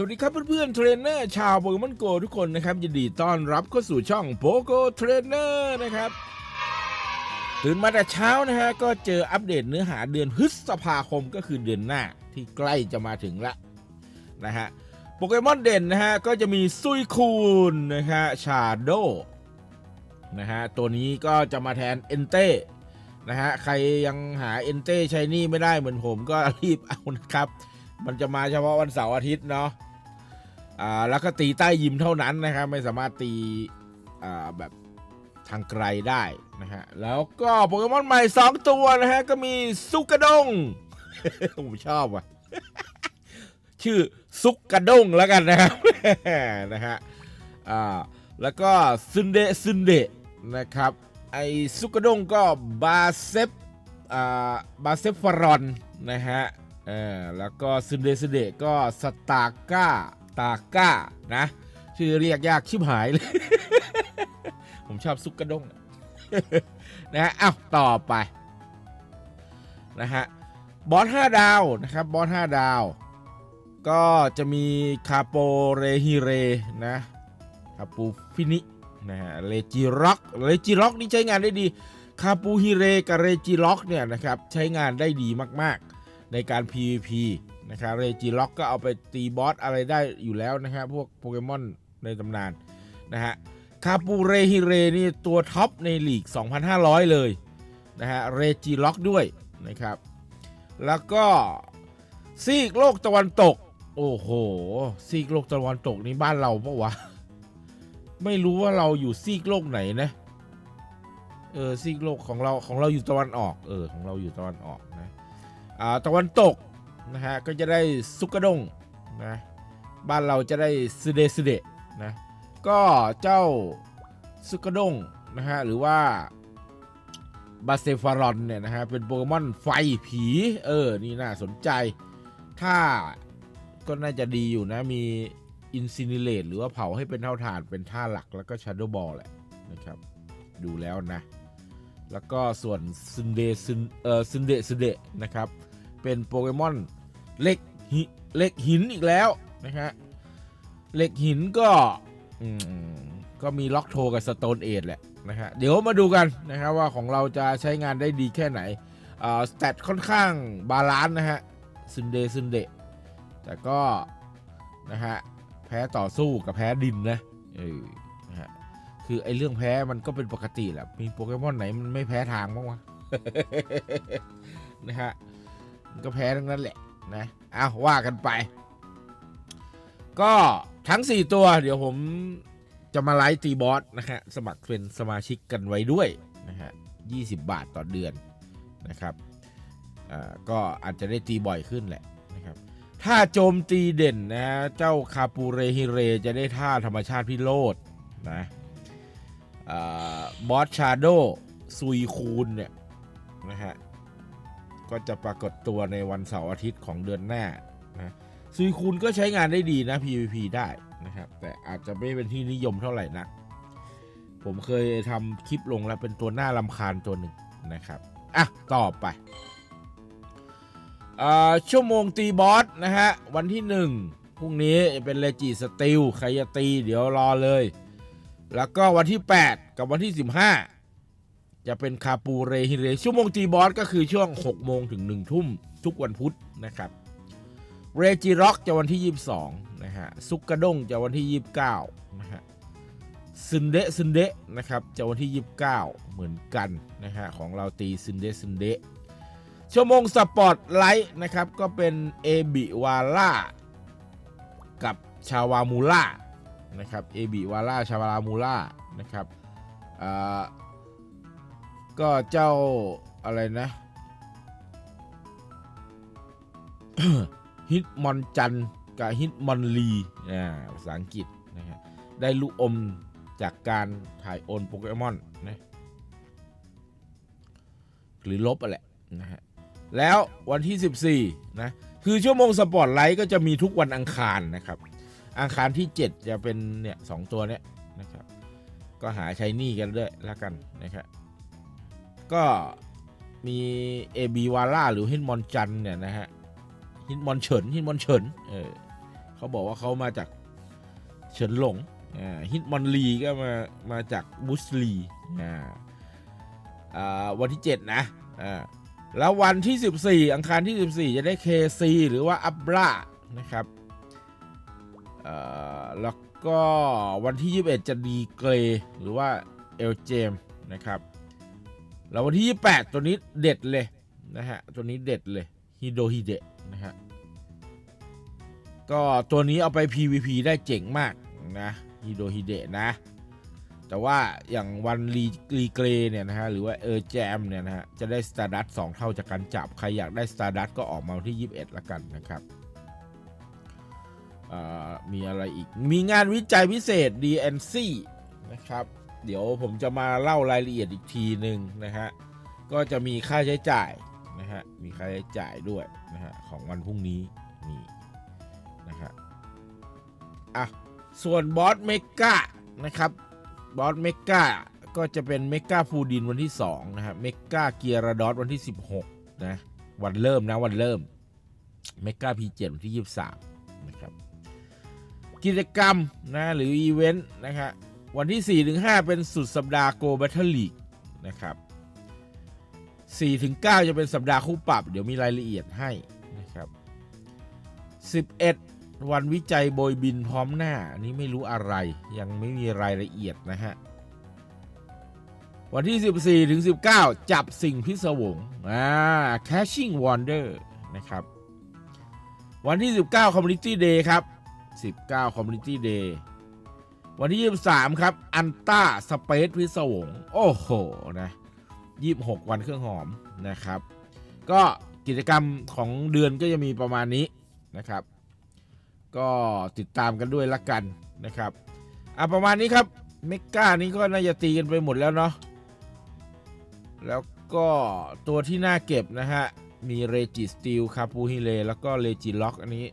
สวัสดีครับเพื่อนๆเทรนเนอร์ชาวโปเกมอนโกทุกคนนะครับยินดีต้อนรับเข้าสู่ช่องโปโกเทรนเนอร์นะครับตื่นมาแต่เช้านะฮะก็เจออัปเดตเนื้อหาเดือนพฤษภาคมก็คือเดือนหน้าที่ใกล้จะมาถึงละนะฮะโปเกมอนเด่นนะฮะก็จะมีซุยคูนนะฮะชาโดนะฮะตัวนี้ก็จะมาแทนเอนเต้นะฮะใครยังหาเอนเต้ชายนี่ไม่ได้เหมือนผมก็รีบเอานะครับมันจะมาเฉพาะวันเสาร์อาทิตย์เนาะ อ่าแล้วก็ตีใต้ยิมเท่านั้นนะครับ ไม่สามารถตีอ่าแบบทางไกลได้นะฮะ แล้วก็โปเกมอนใหม่ 2 ตัวนะฮะ ก็มีซุกกระดง ผมชอบว่ะ ชื่อซุกกระดงแล้วกันนะครับ นะฮะ อ่า แล้วก็ซึนเดะซึนเดะนะครับ ไอซุกกระดงก็บาเซฟอ่าบาเซฟฟารอนนะฮะ เออแล้วก็ซึนเดซึนเดก็สตาก้า ตาก้านะชื่อเรียกยากชิบหายเลย ผมชอบซุกกระด้งนะฮะอ้าวต่อไปนะฮะบอส5ดาวนะครับบอส5ดาว ก็จะมีคาโปเรฮิเรนะคาปูฟินินะฮะเลจิร็อกเลจิร็อกนี่ใช้งานได้ดีคาปูฮิเรกับเรจิล็อกเนี่ยนะครับใช้งานได้ดีมากๆ ในการ PVP นะครับเรจิล็อกก็เอาไปตีบอสอะไรได้อยู่แล้วนะฮะพวกโปเกมอนในตำนานนะฮะคาปูเรฮิเรนี่ตัวท็อปในลีก 2,500 เลยนะฮะเรจิล็อกด้วยนะครับ แล้วก็ซีกโลกตะวันตก โอ้โห ซีกโลกตะวันตกนี่บ้านเราปะวะ ไม่รู้ว่าเราอยู่ซีกโลกไหนนะ เออซีกโลกของเราของเราอยู่ตะวันออก เออของเราอยู่ตะวันออกนะ อ่าตะวันตก นะฮะก็จะได้ซุกกระดงนะบ้านเราจะได้ซึเดซึเดนะก็เจ้าซุกกระดงนะฮะหรือว่าบาเซฟารอนเนี่ยนะฮะเป็นโปเกมอนไฟผีเออนี่น่าสนใจ ถ้าก็น่าจะดีอยู่นะมีอินซินิเลตหรือว่าเผาให้เป็นเท่าฐานเป็นท่าหลักแล้วก็ชาร์โดบอลแหละนะครับ ดูแล้วนะ แล้วก็ส่วนซึนเดซึนเออซึนเดซึเดนะครับ เป็นโปเกมอน เหล็กหิเหล็กหินอีกแล้วนะฮะเหล็กหินก็ก็มีล็อกโทกับสโตนเอ e แหละนะฮะเดี๋ยวมาดูกันนะครับว่าของเราจะใช้งานได้ดีแค่ไหนอ่าสเตตค่อนข้างบาลานซ์นะฮะซึนเดซึนเดแต่ก็นะฮะแพ้ต่อสู้กับแพ้ดินนะเออนะฮะคือไอ้เรื่องแพ้มันก็เป็นปกติแหละมีโปเกมอนไหนมันไม่แพ้ทางบ้างวะนะฮะก็แพ้ทั้งนั้นแหละ นะเอาว่ากันไป ก็ทั้ง 4 ตัว เดี๋ยวผมจะมาไลฟ์ตีบอสนะฮะสมัครเป็นสมาชิกกันไว้ด้วยนะฮะ20 บาทต่อเดือนนะครับก็อาจจะได้ตีบ่อยขึ้นแหละนะครับ ถ้าโจมตีเด่นนะเจ้าคาปูเรฮิเรจะได้ท่าธรรมชาติพิโรธนะอ่าบอสชาโดซุยคูนเนี่ยนะฮะ ก็จะปรากฏตัวในวันเสาร์อาทิตย์ของเดือนหน้านะซุยคูนก็ใช้งานได้ดีนะ PVP ได้นะครับ แต่อาจจะไม่เป็นที่นิยมเท่าไหร่นะผมเคยทำคลิปลงแล้วเป็นตัวหน้าลำคาญตัวหนึ่งนะครับ อะ ต่อไปอ่าชั่วโมงตีบอสนะฮะ วันที่หนึ่งพรุ่งนี้จะเป็นเลจิสติลใครจะตี เดี๋ยวรอเลย แล้วก็วันที่ 8 กับวันที่ 15 จะเป็นคาปูเรฮิเรชั่วโมงตีบอสก็คือช่วง 6 โมงถึง 1 ทุ่มทุกวันพุธนะครับเรจิร็อกจะวันที่ 22 นะฮะซุกกระด้งจะวันที่ 29 นะฮะซึนเดะซึนเดะนะครับจะวันที่ 29 เหมือนกันนะฮะของเราตีซึนเดะซึนเดะชั่วโมงสปอร์ตไลท์นะครับก็เป็นเอบิวาล่ากับชาวามูล่านะครับเอบิวาล่าชาวามูล่านะครับอ่า ก็เจ้าอะไรนะ ฮิตมอนจันกับฮิตมอนลีอ่าภาษาอังกฤษนะฮะได้ลูกอมจากการถ่ายโอนโปเกมอนนะหรือลบอะแหละนะฮะแล้ววันที่ 14 นะ คือชั่วโมงสปอร์ตไลท์ก็จะมีทุกวันอังคารนะครับ อังคารที่ 7 จะเป็นเนี่ยสองตัวเนี้ยนะครับ ก็หาใช้นี่กันด้วยแล้วกันนะครับ ก็มีเอบีวาล่าหรือฮินมอนจันเนี่ยนะฮะฮินมอนเฉินฮินมอนเฉินเออเขาบอกว่าเขามาจากเฉินหลงอ่าฮิตมอนลีก็มามาจากบุสลีอ่าอ่าวันที่ 7 นะอ่าแล้ววันที่ 14 อังคารที่ 14 จะได้ KC หรือว่าอับรานะครับอ่อแล้วก็วันที่ 21 จะดีเกรหรือว่าเอลเจมนะครับ แล้ววันที่ 28 ตัวนี้เด็ดเลยนะฮะ ตัวนี้เด็ดเลยฮิโดฮิเดะนะฮะ ก็ตัวนี้เอาไป PVP ได้เจ๋งมากนะฮิโดฮิเดะนะ แต่ว่าอย่างวันรีรีเกรเนี่ยนะฮะ หรือว่าเออแจมเนี่ยนะฮะ จะได้สตาร์ดัตสองเท่าจากการจับ ใครอยากได้สตาร์ดัตก็ออกมาวันที่ 21 ละกันนะครับอ่ามีอะไรอีก มีงานวิจัยพิเศษ DNC นะครับ เดี๋ยวผมจะมาเล่ารายละเอียดอีกทีหนึ่งนะฮะก็จะมีค่าใช้จ่ายนะฮะมีค่าใช้จ่ายด้วยนะฮะของวันพรุ่งนี้นี่นะฮะอะส่วนบอสเมกานะครับบอสเมกาก็จะเป็นเมกาฟูดินวันที่2นะฮะเมกาเกียร์ดอสวันที่ 16นะวันเริ่มนะวันเริ่มเมกาพีเจ็วันที่ 23นะครับกิจกรรมนะหรืออีเวนต์นะฮะ วันที่ 4-5 เป็นสุดสัปดาห์โกล b บ t เ e ลีกนะครับ4-9 จะเป็นสัปดาห์คู่ปรับ เดี๋ยวมีรายละเอียดให้นะครับ 11 วันวิจัยโบยบินพร้อมหน้า อันนี้ไม่รู้อะไร ยังไม่มีรายละเอียดนะฮะ วันที่ 14 ถึง 19 จับสิ่งพิศวงอ่า Caching Wonder นะครับ วันที่ 19 Community Day ครับ 19 Community Day วันที่ 23 ครับ อันต้าสเปซพิศวง โอ้โห นะ26 วันเครื่องหอมนะครับ ก็กิจกรรมของเดือนก็จะมีประมาณนี้นะครับ ก็ติดตามกันด้วยละกันนะครับ อะ ประมาณนี้ครับ เมก้านี้ก็น่าจะตีกันไปหมดแล้วเนาะ แล้วก็ตัวที่น่าเก็บนะฮะ มีเรจิสตีลคาปูฮิเลแล้วก็เรจิล็อกอันนี้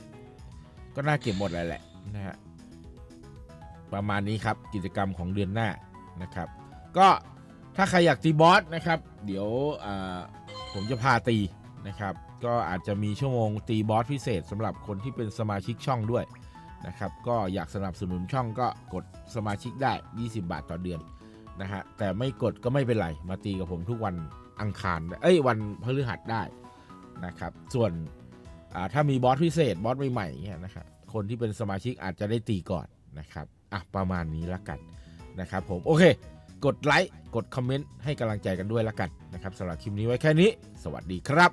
ก็น่าเก็บหมดเลยแหละนะฮะ ประมาณนี้ครับกิจกรรมของเดือนหน้านะครับ ก็ถ้าใครอยากตีบอสนะครับ เดี๋ยวผมจะพาตีนะครับ ก็อาจจะมีชั่วโมงตีบอสพิเศษสำหรับคนที่เป็นสมาชิกช่องด้วยนะครับ ก็อยากสนับสนุนช่องก็กดสมาชิกได้ 20 บาทต่อเดือนนะฮะแต่ไม่กดก็ไม่เป็นไร มาตีกับผมทุกวันอังคารเอ้ยวันพฤหัสได้นะครับ ส่วนถ้ามีบอสพิเศษบอสใหม่ๆเนี่ยนะครับคนที่เป็นสมาชิกอาจจะได้ตีก่อนนะครับ อะประมาณนี้ละกันนะครับผมโอเค กดไลค์กดคอมเมนต์ให้กำลังใจกันด้วยละกันนะครับสำหรับคลิปนี้ไว้แค่นี้ สวัสดีครับ